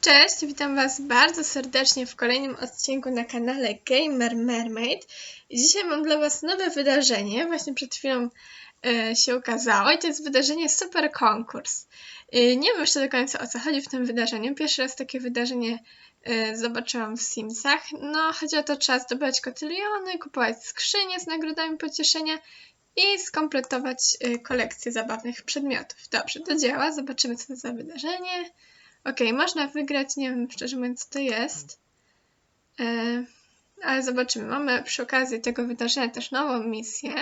Cześć, witam Was bardzo serdecznie w kolejnym odcinku na kanale Gamer Mermaid. Dzisiaj mam dla Was nowe wydarzenie, właśnie przed chwilą e, się ukazało i to jest wydarzenie Super Konkurs. E, nie wiem jeszcze do końca o co chodzi w tym wydarzeniu. Pierwszy raz takie wydarzenie e, zobaczyłam w Simsach. No, chodzi o to, trzeba zdobywać kotyliony, kupować skrzynie z nagrodami pocieszenia i skompletować kolekcję zabawnych przedmiotów. Dobrze, to działa. Zobaczymy co to za wydarzenie. Okej, można wygrać, nie wiem szczerze mówiąc co to jest. E, ale zobaczymy. Mamy przy okazji tego wydarzenia też nową misję.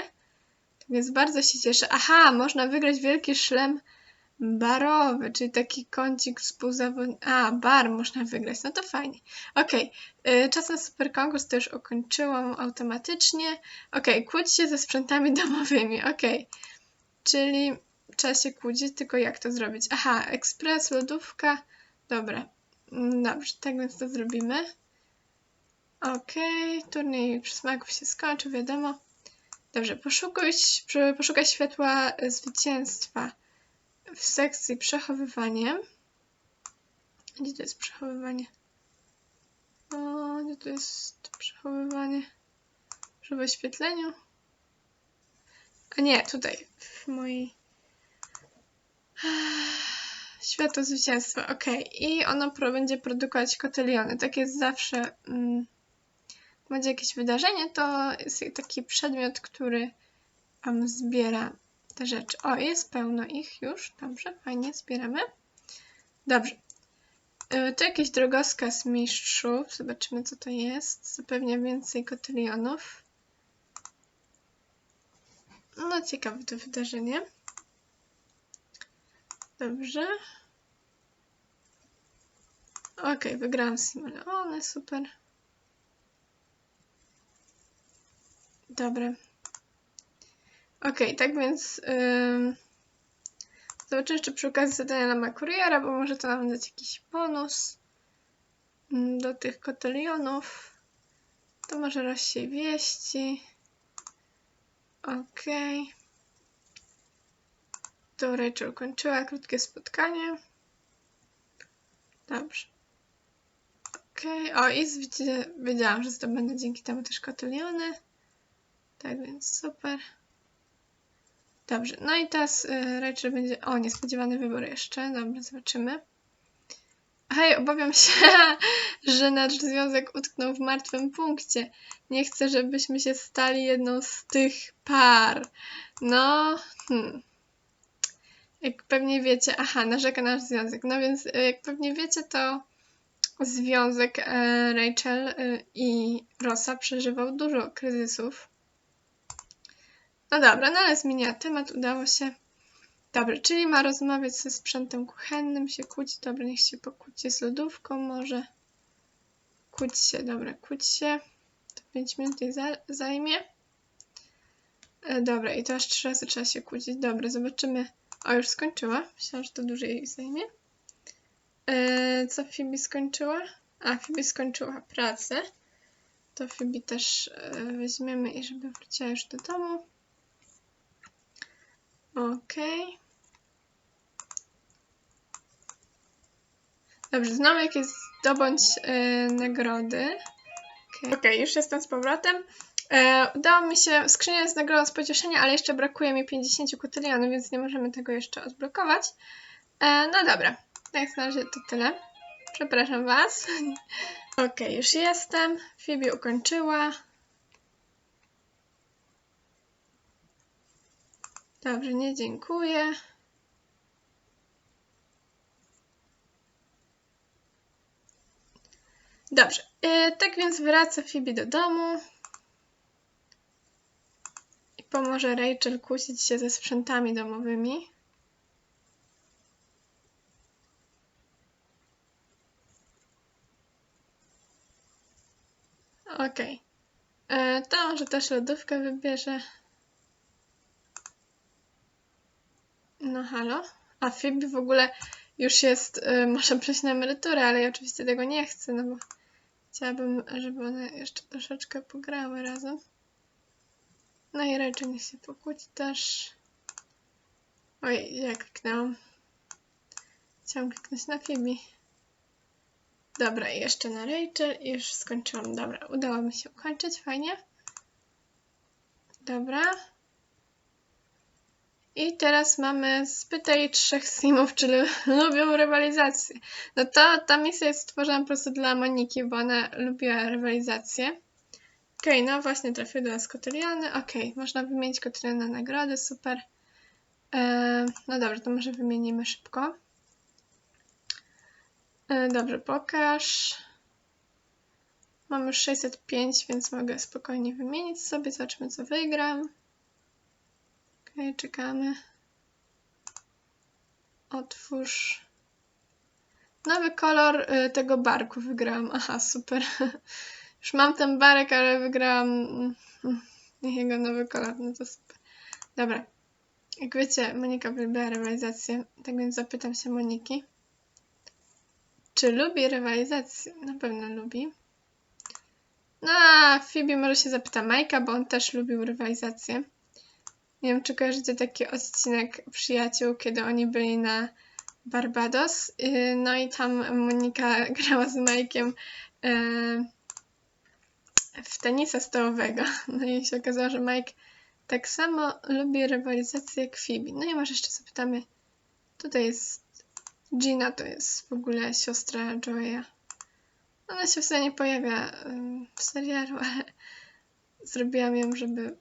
Tak więc bardzo się cieszę. Aha, można wygrać wielki szlem barowy, czyli taki kącik współzawodniczy. A, bar można wygrać, no to fajnie. Okej, okay. czas na super konkurs to już ukończyłam automatycznie. Okej, okay. kłóć się ze sprzętami domowymi, okej. Okay. Czyli trzeba się kłócić, tylko jak to zrobić? Aha, ekspres, lodówka. Dobra, Mm, dobrze, tak więc to zrobimy. Okej, okay. turniej przysmaków się skończył, wiadomo. Dobrze, poszukuj, poszukaj światła zwycięstwa w sekcji przechowywanie. Gdzie to jest przechowywanie? O, gdzie to jest przechowywanie? Przy wyświetleniu? A nie, tutaj, w mojej Światło zwycięstwa, ok. I ono pro, będzie produkować kotyliony. Tak jest zawsze. Mm, będzie jakieś wydarzenie, to jest taki przedmiot, który um, zbiera te rzeczy. O, jest pełno ich już. Dobrze, fajnie, zbieramy. Dobrze. Yy, to jakiś drogowskaz mistrzów. Zobaczymy, co to jest. Zapewnia więcej kotylionów. No, ciekawe to wydarzenie. Dobrze. Okay, wygrałam Simone, super. Dobra. Okay, tak więc yy, zobaczę jeszcze przy okazji zadania na kuriera, bo może to nam dać jakiś bonus mm, do tych kotelionów. To może rozsiej wieści. Okej. Okay. To Rachel kończyła krótkie spotkanie. Dobrze. Okej, okay. o i wiedziałam, że zdobędę dzięki temu też kotyliony. Tak więc super. Dobrze, no i teraz y, Rachel będzie... O, niespodziewany wybór jeszcze. Dobra, zobaczymy. Hej, obawiam się, że nasz związek utknął w martwym punkcie. Nie chcę, żebyśmy się stali jedną z tych par. No, hmm. Jak pewnie wiecie, aha, narzeka nasz związek. No więc, e, jak pewnie wiecie, to związek e, Rachel e, i Rosa przeżywał dużo kryzysów. No dobra, no ale zmienia temat, udało się. Dobra, czyli ma rozmawiać ze sprzętem kuchennym, się kłócić. Dobra, niech się pokłóci z lodówką może. Kłóć się, dobra, kłóć się. To 5 minut jej zajmie. dobra, i to aż trzy razy trzeba się kłócić. Dobra, zobaczymy o, już skończyła. Myślałam, że to dłużej zajmie. Eee, co Phoebe skończyła? A, Phoebe skończyła pracę. To Phoebe też e, weźmiemy i żeby wróciła już do domu. Okej. Okay. Dobrze, znowu jakieś zdobądź e, nagrody. Okej, okay. okay, już jestem z powrotem. E, udało mi się, skrzynia z nagrodą z pocieszenia, ale jeszcze brakuje mi 50 kotylionów, więc nie możemy tego jeszcze odblokować. E, no dobra, jak na razie to tyle. Przepraszam Was. ok, już jestem. Phoebe ukończyła. Dobrze, nie dziękuję. Dobrze, e, tak więc wraca Phoebe do domu pomoże Rachel kłócić się ze sprzętami domowymi. Okej. Okay. E, to może też lodówkę wybierze. No halo? A Phoebe w ogóle już jest, y, może przejść na emeryturę, ale ja oczywiście tego nie chcę, no bo chciałabym, żeby one jeszcze troszeczkę pograły razem. No i raczej nie się pokłóci też. Oj, ja kliknęłam. Chciałam kliknąć na Phoebe. Dobra, jeszcze na Rachel i już skończyłam. Dobra, udało mi się ukończyć, fajnie. Dobra. I teraz mamy spytaj trzech simów, czy lu- lubią rywalizację. No to ta misja jest stworzona po prostu dla Moniki, bo ona lubiła rywalizację. Okej, no właśnie trafił do nas Kotyliany. Okej, można wymienić Kotyliana na nagrody, super. Eee, no dobrze, to może wymienimy szybko. E, Dobrze, pokaż. Mam już 605, więc mogę spokojnie wymienić sobie. Zobaczymy, co wygram. Okej, czekamy. Otwórz. Nowy kolor y, tego barku wygrałam. Aha, super. Już mam ten barek, ale wygrałam mm, jego nowy kolor. No to super. Dobra. Jak wiecie, Monika wybrała rywalizację, tak więc zapytam się Moniki. Czy lubi rywalizację? Na pewno lubi. No, a Phoebe może się zapyta Majka, bo on też lubił rywalizację. Nie wiem, czy kojarzycie taki odcinek Przyjaciół, kiedy oni byli na Barbados. Yy, No i tam Monika grała z Majkiem yy, w tenisa stołowego. No i się okazało, że Mike tak samo lubi rywalizację jak Phoebe. No i może jeszcze zapytamy. Tutaj jest Gina, to jest w ogóle siostra Joeya. Ona się wcale nie pojawia w serialu, ale zrobiłam ją, żeby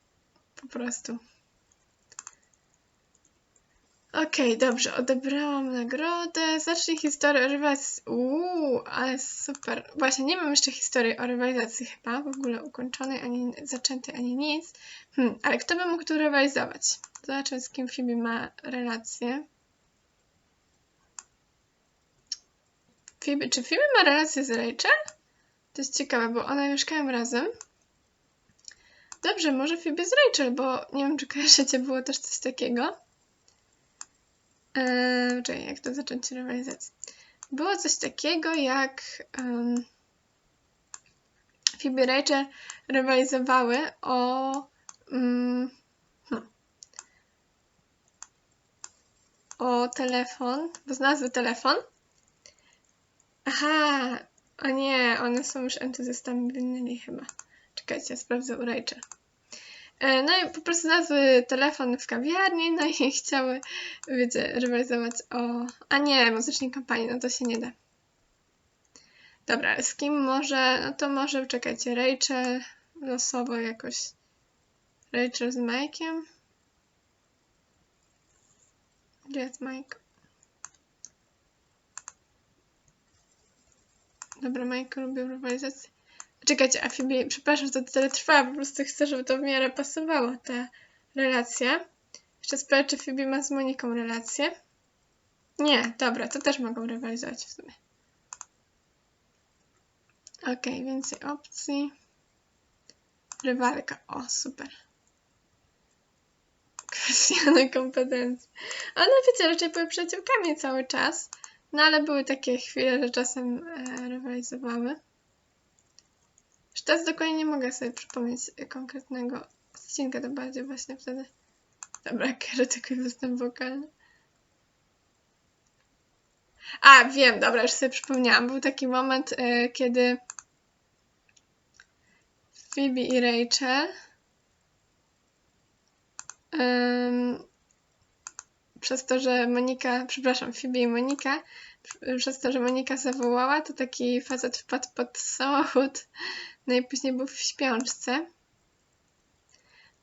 po prostu. Okej, dobrze, odebrałam nagrodę. Zacznij historię o rywalizacji. Uuu, ale super. Właśnie, nie mam jeszcze historii o rywalizacji chyba, w ogóle ukończonej, ani zaczętej, ani nic. Hmm, ale kto by mógł tu rywalizować? Zobaczmy, z kim Phoebe ma relację. Phoebe, czy Phoebe ma relację z Rachel? To jest ciekawe, bo one mieszkają razem. Dobrze, może Phoebe z Rachel, bo nie wiem, czy kojarzycie, było też coś takiego. Czekaj, jak to zacząć rywalizację? Było coś takiego, jak um, Phoebe Rachel rywalizowały o hmm, o telefon, bo znalazły telefon. Aha, o nie, one są już entuzjastami winnymi chyba. Czekajcie, sprawdzę u Rachel. E, No i po prostu znalazły telefon w kawiarni, no i chciały, wiecie, rywalizować o... A nie, muzycznej kampanii, no to się nie da. Dobra, z kim może... No to może, czekajcie, Rachel losowo jakoś... Rachel z Mike'iem? Gdzie jest Mike? Dobra, Mike lubił rywalizację. Czekajcie, a Phoebe, przepraszam, że to tyle trwa, po prostu chcę, żeby to w miarę pasowało, ta relacja. Jeszcze sprawdzę, czy Phoebe ma z Moniką relację. Nie, dobra, to też mogą rywalizować w sumie. Okej, więcej opcji. Rywalka, o, super. Kwestia kompetencji. One, wiecie, raczej były przyjaciółkami cały czas, no ale były takie chwile, że czasem e, rywalizowały. Już teraz dokładnie nie mogę sobie przypomnieć konkretnego odcinka, to bardziej właśnie wtedy. Dobra, Kerry tylko występ wokalny. A, wiem, dobra, już sobie przypomniałam. Był taki moment, y, kiedy Phoebe i Rachel przez to, że Monika, przepraszam, Phoebe i Monika, przez to, że Monika zawołała, to taki facet wpadł pod samochód, no i później był w śpiączce.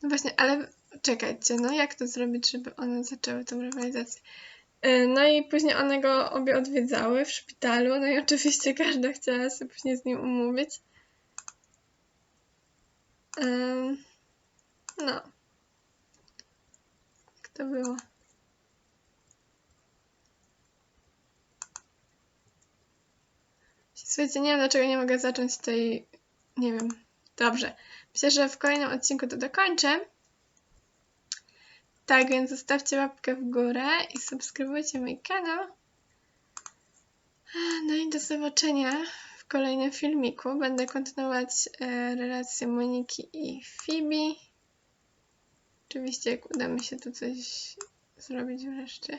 No właśnie, ale czekajcie, no jak to zrobić, żeby one zaczęły tą rywalizację? Yy, No i później one go obie odwiedzały w szpitalu, no i oczywiście każda chciała się później z nim umówić. Ym, No. Jak to było? Słuchajcie, nie wiem dlaczego nie mogę zacząć tej... Nie wiem. Dobrze. Myślę, że w kolejnym odcinku to dokończę. Tak, więc zostawcie łapkę w górę i subskrybujcie mój kanał. No i do zobaczenia w kolejnym filmiku. Będę kontynuować e, relacje Moniki i Phoebe. Oczywiście jak uda mi się tu coś zrobić wreszcie.